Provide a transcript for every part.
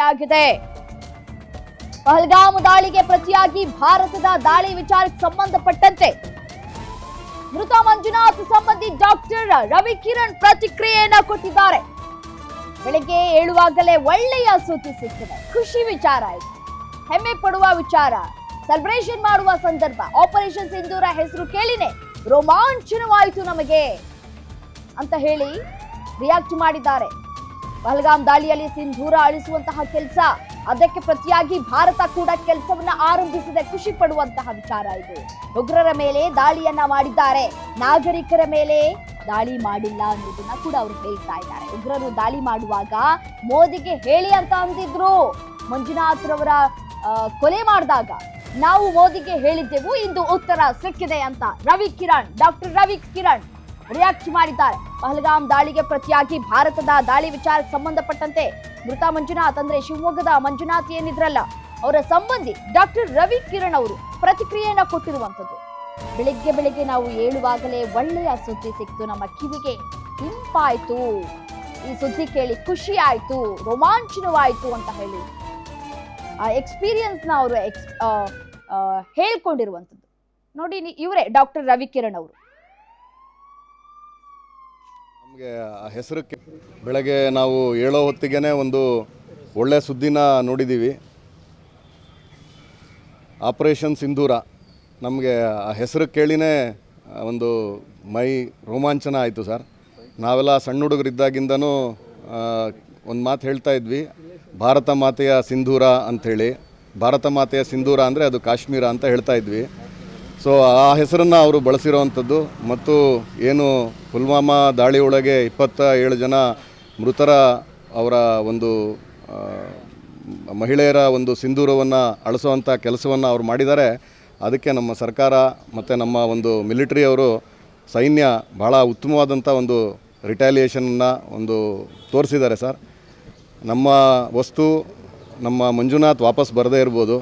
ದಾಳಿಯಾಗಿದೆ ಪಹಲ್ಗಾಮ್ ದಾಳಿಗೆ ಪ್ರತಿಯಾಗಿ ಭಾರತದ ದಾಳಿ ವಿಚಾರಕ್ಕೆ ಸಂಬಂಧಪಟ್ಟಂತೆ ಮೃತ ಮಂಜುನಾಥ್ ಸಂಬಂಧಿ ಡಾಕ್ಟರ್ ರವಿ ಕಿರಣ್ ಪ್ರತಿಕ್ರಿಯೆಯನ್ನ ಕೊಟ್ಟಿದ್ದಾರೆ. ಬೆಳಗ್ಗೆ ಏಳುವಾಗಲೇ ಒಳ್ಳೆಯ ಸುದ್ದಿ ಸಿಕ್ಕಿದೆ ಖುಷಿ ವಿಚಾರ ಇದು. ಹೆಮ್ಮೆ ಪಡುವ ವಿಚಾರ. ಸೆಲೆಬ್ರೇಷನ್ ಮಾಡುವ ಸಂದರ್ಭ. ಆಪರೇಷನ್ ಸಿಂಧೂರ ಹೆಸರು ಕೇಳಿನೇ ರೋಮಾಂಚನವಾಯಿತು ನಮಗೆ ಅಂತ ಹೇಳಿ ರಿಯಾಕ್ಟ್ ಮಾಡಿದ್ದಾರೆ. ಪಹಲ್ಗಾಮ್ ದಾಳಿಯಲ್ಲಿ ಸಿಂಧೂರ ಅಳಿಸುವಂತಹ ಕೆಲಸ. ಅದಕ್ಕೆ ಪ್ರತಿಯಾಗಿ ಭಾರತ ಕೂಡ ಕೆಲಸವನ್ನ ಆರಂಭಿಸಿದೆ. ಖುಷಿ ಪಡುವಂತಹ ವಿಚಾರ ಇದು. ಉಗ್ರರ ಮೇಲೆ ದಾಳಿಯನ್ನ ಮಾಡಿದ್ದಾರೆ. ನಾಗರಿಕರ ಮೇಲೆ ದಾಳಿ ಮಾಡಿಲ್ಲ ಅನ್ನೋದನ್ನ ಕೂಡ ಅವರು ಹೇಳ್ತಾ ಇದ್ದಾರೆ. ಉಗ್ರರು ದಾಳಿ ಮಾಡುವಾಗ ಮೋದಿಗೆ ಹೇಳಿ ಅಂತ ಅಂದಿದ್ರು. ಮಂಜುನಾಥ್ ರವರ ಕೊಲೆ ಮಾಡಿದಾಗ ನಾವು ಮೋದಿಗೆ ಹೇಳಿದ್ದೆವು, ಇಂದು ಉತ್ತರ ಸಿಕ್ಕಿದೆ ಅಂತ. ರವಿ ಕಿರಣ್, ಡಾಕ್ಟರ್ ರವಿ ಕಿರಣ್. ರಿಯಾಕ್ಟ್ ಮಾಡಿದ್ದಾರೆ ಪಹಲ್ಗಾಮ್ ದಾಳಿಗೆ ಪ್ರತಿಯಾಗಿ ಭಾರತದ ದಾಳಿ ವಿಚಾರಕ್ಕೆ ಸಂಬಂಧಪಟ್ಟಂತೆ ಮೃತ ಮಂಜುನಾಥ್ ಅಂದ್ರೆ ಶಿವಮೊಗ್ಗದ ಮಂಜುನಾಥ್ ಏನಿದ್ರಲ್ಲ, ಅವರ ಸಂಬಂಧಿ ಡಾಕ್ಟರ್ ರವಿ ಕಿರಣ್ ಅವರು ಪ್ರತಿಕ್ರಿಯೆಯನ್ನ ಕೊಟ್ಟಿರುವಂತದ್ದು ಬೆಳಿಗ್ಗೆ ಬೆಳಿಗ್ಗೆ ನಾವು ಹೇಳುವಾಗಲೇ ಒಳ್ಳೆಯ ಸುದ್ದಿ ಸಿಕ್ತು ನಮ್ಮ ಕಿವಿಗೆ. ಇಂಪಾಯ್ತು ಈ ಸುದ್ದಿ ಕೇಳಿ ಖುಷಿ ಆಯ್ತು ರೋಮಾಂಚನವಾಯ್ತು ಅಂತ ಹೇಳಿ ಆ ಎಕ್ಸ್ಪೀರಿಯನ್ಸ್ನ ಅವರು ಎಕ್ಸ್ ಹೇಳ್ಕೊಂಡಿರುವಂಥದ್ದು. ನೋಡಿ ಇವರೇ ಡಾಕ್ಟರ್ ರವಿಕಿರಣ್ ಅವರು. ನಮಗೆ ಆ ಹೆಸರಕ್ಕೆ ಬೆಳಗ್ಗೆ ನಾವು ಏಳೋ ಹೊತ್ತಿಗೆ ಒಂದು ಒಳ್ಳೆ ಸುದ್ದಿನ ನೋಡಿದ್ದೀವಿ ಆಪರೇಷನ್ ಸಿಂಧೂರ. ನಮಗೆ ಆ ಹೆಸರು ಕೇಳಿನೇ ಒಂದು ಮೈ ರೋಮಾಂಚನ ಆಯಿತು ಸರ್. ನಾವೆಲ್ಲ ಸಣ್ಣ ಹುಡುಗರಿದ್ದಾಗಿಂದನೂ ಒಂದು ಮಾತು ಹೇಳ್ತಾ ಇದ್ವಿ. ಭಾರತ ಮಾತೆಯ ಸಿಂಧೂರ ಅಂಥೇಳಿ. ಭಾರತ ಮಾತೆಯ ಸಿಂಧೂರ ಅಂದರೆ ಅದು ಕಾಶ್ಮೀರ ಅಂತ ಹೇಳ್ತಾ ಇದ್ವಿ. ಸೊ ಆ ಹೆಸರನ್ನು ಅವರು ಬಳಸಿರೋವಂಥದ್ದು ಮತ್ತು ಏನು ಪುಲ್ವಾಮಾ ದಾಳಿಯೊಳಗೆ ಇಪ್ಪತ್ತ ಏಳು ಜನ ಮೃತರ ಅವರ ಒಂದು ಮಹಿಳೆಯರ ಒಂದು ಸಿಂಧೂರವನ್ನು ಅಳಿಸುವಂಥ ಕೆಲಸವನ್ನು ಅವರು ಮಾಡಿದ್ದಾರೆ. ಅದಕ್ಕೆ ನಮ್ಮ ಸರ್ಕಾರ ಮತ್ತು ನಮ್ಮ ಒಂದು ಮಿಲಿಟ್ರಿಯವರು ಸೈನ್ಯ ಭಾಳ ಉತ್ತಮವಾದಂಥ ಒಂದು ರಿಟ್ಯಾಲಿಯೇಷನನ್ನು ಒಂದು ತೋರಿಸಿದ್ದಾರೆ ಸರ್. ನಮ್ಮ ವಸ್ತು ನಮ್ಮ ಮಂಜುನಾಥ್ ವಾಪಸ್ ಬರದೇ ಇರ್ಬೋದು.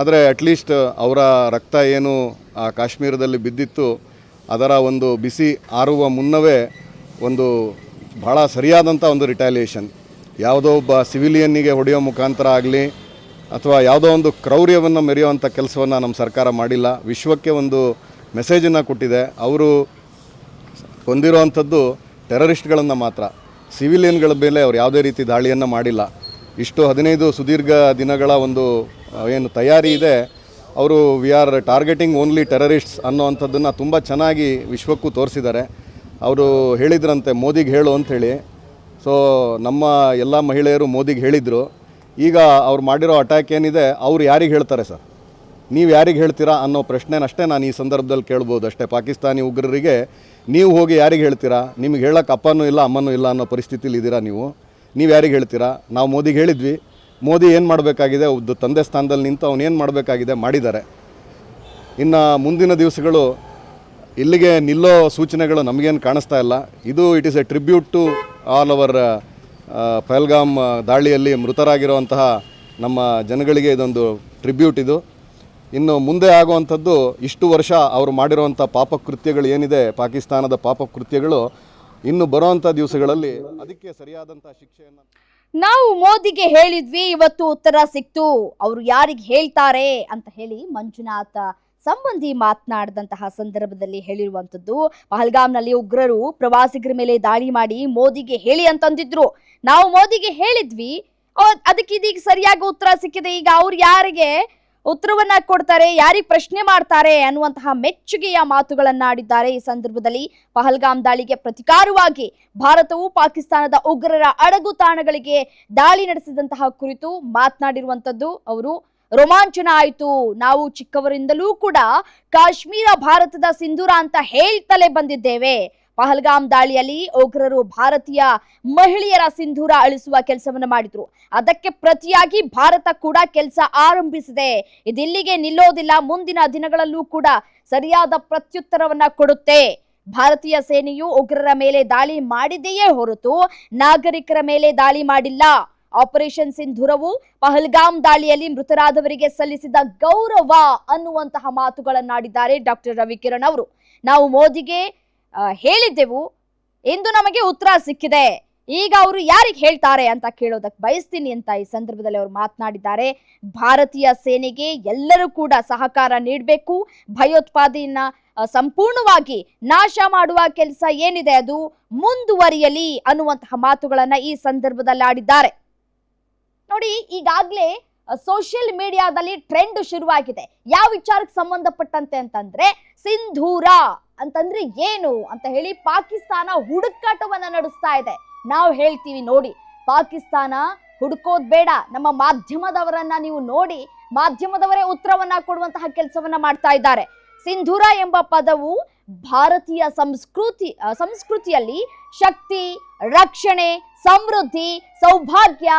ಆದರೆ ಅಟ್ಲೀಸ್ಟ್ ಅವರ ರಕ್ತ ಏನು ಆ ಕಾಶ್ಮೀರದಲ್ಲಿ ಬಿದ್ದಿತ್ತು, ಅದರ ಒಂದು ಬಿಸಿ ಆರುವ ಮುನ್ನವೇ ಒಂದು ಭಾಳ ಸರಿಯಾದಂಥ ಒಂದು ರಿಟಾಲಿಯೇಷನ್ ಯಾವುದೋ ಒಬ್ಬ ಸಿವಿಲಿಯನ್ನಿಗೆ ಹೊಡೆಯೋ ಮುಖಾಂತರ ಆಗಲಿ, ಅಥವಾ ಯಾವುದೋ ಒಂದು ಕ್ರೌರ್ಯವನ್ನು ಮೆರೆಯುವಂಥ ಕೆಲಸವನ್ನು ನಮ್ಮ ಸರ್ಕಾರ ಮಾಡಿಲ್ಲ, ವಿಶ್ವಕ್ಕೆ ಒಂದು ಮೆಸೇಜನ್ನು ಕೊಟ್ಟಿದೆ. ಅವರು ಹೊಂದಿರುವಂಥದ್ದು ಟೆರರಿಸ್ಟ್ಗಳನ್ನು ಮಾತ್ರ. ಸಿವಿಲಿಯನ್ಗಳ ಮೇಲೆ ಅವ್ರು ಯಾವುದೇ ರೀತಿ ದಾಳಿಯನ್ನು ಮಾಡಿಲ್ಲ. ಇಷ್ಟು ಹದಿನೈದು ಸುದೀರ್ಘ ದಿನಗಳ ಒಂದು ಏನು ತಯಾರಿ ಇದೆ. ಅವರು we are targeting only terrorists ಅನ್ನೋವಂಥದ್ದನ್ನು ತುಂಬ ಚೆನ್ನಾಗಿ ವಿಶ್ವಕ್ಕೂ ತೋರಿಸಿದ್ದಾರೆ. ಅವರು ಹೇಳಿದ್ರಂತೆ, ಮೋದಿಗೆ ಹೇಳು ಅಂಥೇಳಿ. ಸೊ ನಮ್ಮ ಎಲ್ಲ ಮಹಿಳೆಯರು ಮೋದಿಗೆ ಹೇಳಿದರು. ಈಗ ಅವ್ರು ಮಾಡಿರೋ ಅಟ್ಯಾಕ್ ಏನಿದೆ, ಅವ್ರು ಯಾರಿಗೆ ಹೇಳ್ತಾರೆ ಸರ್? ನೀವು ಯಾರಿಗೆ ಹೇಳ್ತೀರಾ ಅನ್ನೋ ಪ್ರಶ್ನೆನಷ್ಟೇ ನಾನು ಈ ಸಂದರ್ಭದಲ್ಲಿ ಕೇಳ್ಬೋದು ಅಷ್ಟೇ. ಪಾಕಿಸ್ತಾನಿ ಉಗ್ರರಿಗೆ ನೀವು ಹೋಗಿ ಯಾರಿಗೆ ಹೇಳ್ತೀರಾ? ನಿಮಗೆ ಹೇಳೋಕ್ಕೆ ಅಪ್ಪನೂ ಇಲ್ಲ, ಅಮ್ಮನೂ ಇಲ್ಲ ಅನ್ನೋ ಪರಿಸ್ಥಿತಿಲಿ ಇದ್ದೀರಾ ನೀವು? ನೀವು ಯಾರಿಗೆ ಹೇಳ್ತೀರಾ? ನಾವು ಮೋದಿಗೆ ಹೇಳಿದ್ವಿ. ಮೋದಿ ಏನು ಮಾಡಬೇಕಾಗಿದೆ? ಒಬ್ಬ ತಂದೆ ಸ್ಥಾನದಲ್ಲಿ ನಿಂತು ಅವನು ಏನು ಮಾಡಬೇಕಾಗಿದೆ ಮಾಡಿದ್ದಾರೆ. ಇನ್ನು ಮುಂದಿನ ದಿವಸಗಳು ಇಲ್ಲಿಗೆ ನಿಲ್ಲೋ ಸೂಚನೆಗಳು ನಮಗೇನು ಕಾಣಿಸ್ತಾ ಇಲ್ಲ. ಇದು it is a tribute to all our Pahalgam ದಾಳಿಯಲ್ಲಿ ಮೃತರಾಗಿರುವಂತಹ ನಮ್ಮ ಜನಗಳಿಗೆ ಇದೊಂದು ಟ್ರಿಬ್ಯೂಟ್ ಇದು. ಇನ್ನು ಮುಂದೆ ಆಗುವಂಥದ್ದು ಇಷ್ಟು ವರ್ಷ ಅವರು ಮಾಡಿರುವಂಥ ಪಾಪಕೃತ್ಯಗಳು ಏನಿದೆ? ಪಾಕಿಸ್ತಾನದ ಪಾಪಕೃತ್ಯಗಳು ಇನ್ನು ಬರುವಂಥ ದಿವಸಗಳಲ್ಲಿ ಅದಕ್ಕೆ ಸರಿಯಾದಂಥ ಶಿಕ್ಷೆಯನ್ನು ನಾವು ಮೋದಿಗೆ ಹೇಳಿದ್ವಿ, ಇವತ್ತು ಉತ್ತರ ಸಿಕ್ತು. ಅವರು ಯಾರಿಗೆ ಹೇಳ್ತಾರೆ ಅಂತ ಹೇಳಿ ಮಂಜುನಾಥ ಸಂಬಂಧಿ ಮಾತನಾಡಿದಂತಹ ಸಂದರ್ಭದಲ್ಲಿ ಹೇಳಿರುವಂಥದ್ದು ಪಹಲ್ಗಾಮ್ನಲ್ಲಿ ಉಗ್ರರು ಪ್ರವಾಸಿಗರ ಮೇಲೆ ದಾಳಿ ಮಾಡಿ ಮೋದಿಗೆ ಹೇಳಿ ಅಂತಂದಿದ್ರು. ನಾವು ಮೋದಿಗೆ ಹೇಳಿದ್ವಿ. ಅದಕ್ಕೆ ಇದೀಗ ಸರಿಯಾಗಿ ಉತ್ತರ ಸಿಕ್ಕಿದೆ. ಈಗ ಅವ್ರು ಯಾರಿಗೆ ಉತ್ತರವನ್ನ ಕೊಡ್ತಾರೆ, ಯಾರಿಗೆ ಪ್ರಶ್ನೆ ಮಾಡ್ತಾರೆ ಅನ್ನುವಂತಹ ಮೆಚ್ಚುಗೆಯ ಮಾತುಗಳನ್ನ ಆಡಿದ್ದಾರೆ ಈ ಸಂದರ್ಭದಲ್ಲಿ ಪಹಲ್ಗಾಮ್ ದಾಳಿಗೆ ಪ್ರತಿಕಾರವಾಗಿ ಭಾರತವು ಪಾಕಿಸ್ತಾನದ ಉಗ್ರರ ಅಡಗು ತಾಣಗಳಿಗೆ ದಾಳಿ ನಡೆಸಿದಂತಹ ಕುರಿತು ಮಾತನಾಡಿರುವಂತದ್ದು ಅವರು, ರೋಮಾಂಚನ ಆಯಿತು. ನಾವು ಚಿಕ್ಕವರಿಂದಲೂ ಕೂಡ ಕಾಶ್ಮೀರ ಭಾರತದ ಸಿಂಧೂರ ಅಂತ ಹೇಳ್ತಲೇ ಬಂದಿದ್ದೇವೆ. ಪಹಲ್ಗಾಮ್ ದಾಳಿಯಲ್ಲಿ ಉಗ್ರರು ಭಾರತೀಯ ಮಹಿಳೆಯರ ಸಿಂಧೂರ ಅಳಿಸುವ ಕೆಲಸವನ್ನು ಮಾಡಿದ್ರು. ಅದಕ್ಕೆ ಪ್ರತಿಯಾಗಿ ಭಾರತ ಕೂಡ ಕೆಲಸ ಆರಂಭಿಸಿದೆ. ಇದಿಲ್ಲಿಗೆ ನಿಲ್ಲೋದಿಲ್ಲ, ಮುಂದಿನ ದಿನಗಳಲ್ಲೂ ಕೂಡ ಸರಿಯಾದ ಪ್ರತ್ಯುತ್ತರವನ್ನ ಕೊಡುತ್ತೆ. ಭಾರತೀಯ ಸೇನೆಯು ಉಗ್ರರ ಮೇಲೆ ದಾಳಿ ಮಾಡಿದೆಯೇ ಹೊರತು ನಾಗರಿಕರ ಮೇಲೆ ದಾಳಿ ಮಾಡಿಲ್ಲ. ಆಪರೇಷನ್ ಸಿಂಧೂರವು ಪಹಲ್ಗಾಮ್ ದಾಳಿಯಲ್ಲಿ ಮೃತರಾದವರಿಗೆ ಸಲ್ಲಿಸಿದ ಗೌರವ ಅನ್ನುವಂತಹ ಮಾತುಗಳನ್ನಾಡಿದ್ದಾರೆ ಡಾಕ್ಟರ್ ರವಿಕಿರಣ್ ಅವರು. ನಾವು ಮೋದಿಗೆ ಹೇಳಿದ್ದೆವು ಎಂದು ನಮಗೆ ಉತ್ತರ ಸಿಕ್ಕಿದೆ. ಈಗ ಅವರು ಯಾರಿಗೆ ಹೇಳ್ತಾರೆ ಅಂತ ಕೇಳೋದಕ್ಕೆ ಬಯಸ್ತೀನಿ ಅಂತ ಈ ಸಂದರ್ಭದಲ್ಲಿ ಅವರು ಮಾತನಾಡಿದ್ದಾರೆ. ಭಾರತೀಯ ಸೇನೆಗೆ ಎಲ್ಲರೂ ಕೂಡ ಸಹಕಾರ ನೀಡಬೇಕು. ಭಯೋತ್ಪಾದನೆಯನ್ನ ಸಂಪೂರ್ಣವಾಗಿ ನಾಶ ಮಾಡುವ ಕೆಲಸ ಏನಿದೆ ಅದು ಮುಂದುವರಿಯಲಿ ಅನ್ನುವಂತಹ ಮಾತುಗಳನ್ನ ಈ ಸಂದರ್ಭದಲ್ಲಿ ಆಡಿದ್ದಾರೆ. ನೋಡಿ, ಈಗಾಗಲೇ ಸೋಷಿಯಲ್ ಮೀಡಿಯಾದಲ್ಲಿ ಟ್ರೆಂಡ್ ಶುರುವಾಗಿದೆ. ಯಾವ ವಿಚಾರಕ್ಕೆ ಸಂಬಂಧಪಟ್ಟಂತೆ ಅಂತಂದ್ರೆ, ಸಿಂಧೂರ. ಅಂತಂದ್ರೆ ಏನು ಅಂತ ಹೇಳಿ ಪಾಕಿಸ್ತಾನ ಹುಡುಕಾಟವನ್ನ ನಡೆಸ್ತಾ ಇದೆ. ನಾವು ಹೇಳ್ತೀವಿ ನೋಡಿ, ಪಾಕಿಸ್ತಾನ ಹುಡುಕೋದ್ ಬೇಡ. ನಮ್ಮ ಮಾಧ್ಯಮದವರನ್ನ ನೀವು ನೋಡಿ, ಮಾಧ್ಯಮದವರೇ ಉತ್ತರವನ್ನ ಕೊಡುವಂತಹ ಕೆಲಸವನ್ನ ಮಾಡ್ತಾ ಇದ್ದಾರೆ. ಸಿಂಧೂರ ಎಂಬ ಪದವು ಭಾರತೀಯ ಸಂಸ್ಕೃತಿ ಸಂಸ್ಕೃತಿಯಲ್ಲಿ ಶಕ್ತಿ, ರಕ್ಷಣೆ, ಸಮೃದ್ಧಿ, ಸೌಭಾಗ್ಯ